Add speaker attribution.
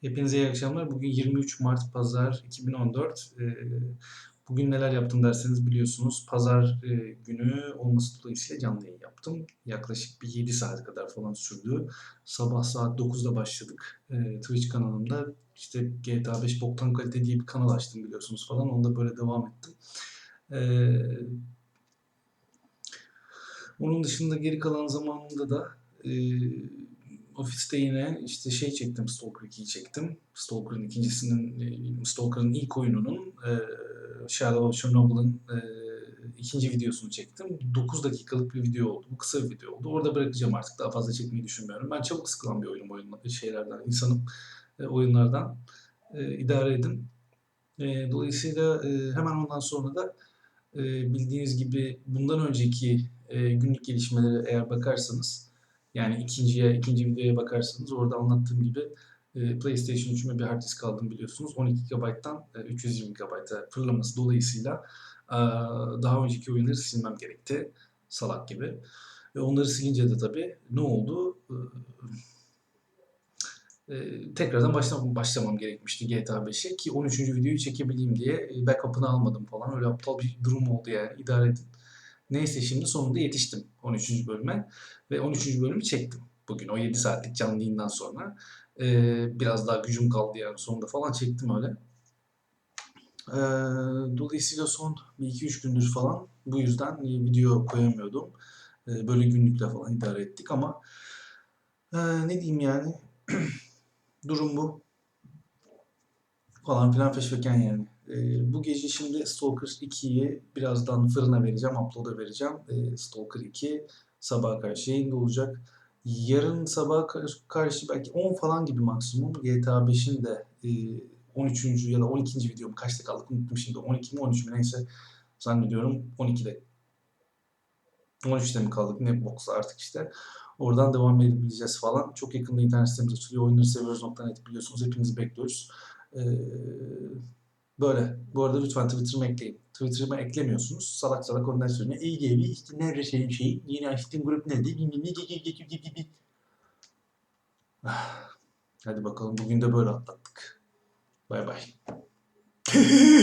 Speaker 1: Hepinize iyi akşamlar. Bugün 23 Mart Pazar 2014. Ee, Bugün neler yaptım derseniz biliyorsunuz. Pazar e, günü olması dolayısıyla canlı yayın yaptım. Yaklaşık bir 7 saat kadar falan sürdü. Sabah saat 9'da başladık. Ee, Twitch kanalımda işte GTA 5 boktan kalite diye bir kanal açtım biliyorsunuz falan. Onda böyle devam ettim. Ee, Onun dışında geri kalan zamanında da e, ofiste yine işte şey çektim, Stalker 2'yi çektim. Stalker'ın ikincisinin, e, Stalker'ın ilk oyununun e, Shadow of Chernobyl'ın e, ikinci videosunu çektim. 9 dakikalık bir video oldu. Bu kısa bir video oldu. Orada bırakacağım artık. Daha fazla çekmeyi düşünmüyorum. Ben çabuk sıkılan bir oyunum oyun şeylerden, insanım e, oyunlardan. İdare edin. Dolayısıyla hemen ondan sonra da bildiğiniz gibi bundan önceki günlük gelişmelere eğer bakarsanız yani ikinciye, ikinci videoya bakarsanız orada anlattığım gibi e, PlayStation 3'üme bir hard disk aldım biliyorsunuz. 12 GB'dan e, 320 GB'a fırlaması dolayısıyla e, daha önceki oyunları silmem gerekti. Salak gibi. Ve onları silince de tabii ne oldu? E, tekrardan başlamam, başlamam gerekmişti GTA 5'e ki 13. videoyu çekebileyim diye backup'ını almadım falan. Öyle aptal bir durum oldu yani. İdare edin. Neyse şimdi sonunda yetiştim 13. bölüme ve 13. bölümü çektim. Bugün o 7 saatlik canlı yayından sonra ee, biraz daha gücüm kaldı yani sonunda falan çektim öyle. Ee, dolayısıyla son 2-3 gündür falan bu yüzden video koyamıyordum. Ee, böyle günlükle falan idare ettik ama ee, ne diyeyim yani durum bu falan filan feşveken yani. Ee, bu gece şimdi Stalker 2'yi birazdan fırına vereceğim, upload'a vereceğim. Ee, Stalker 2 sabaha karşı yayında olacak. Yarın sabaha karşı belki 10 falan gibi maksimum GTA 5'in de e, 13. ya da 12. videom kaçta kaldık unuttum şimdi 12 mi 13 mü neyse zannediyorum 12'de 13'te mi kaldık ne boksa artık işte. Oradan devam edebileceğiz falan. Çok yakında internet sitemiz açılıyor. Oyunları seviyoruz.net biliyorsunuz. Hepinizi bekliyoruz. Ee, böyle. Bu arada lütfen Twitter'ımı ekleyin. Twitter'ıma eklemiyorsunuz. Salak salak ondan sonra iyi gibi işte nerede şey şey yeni açtığım grup nedir? Ah, Hadi bakalım bugün de böyle atlattık. Bay bay.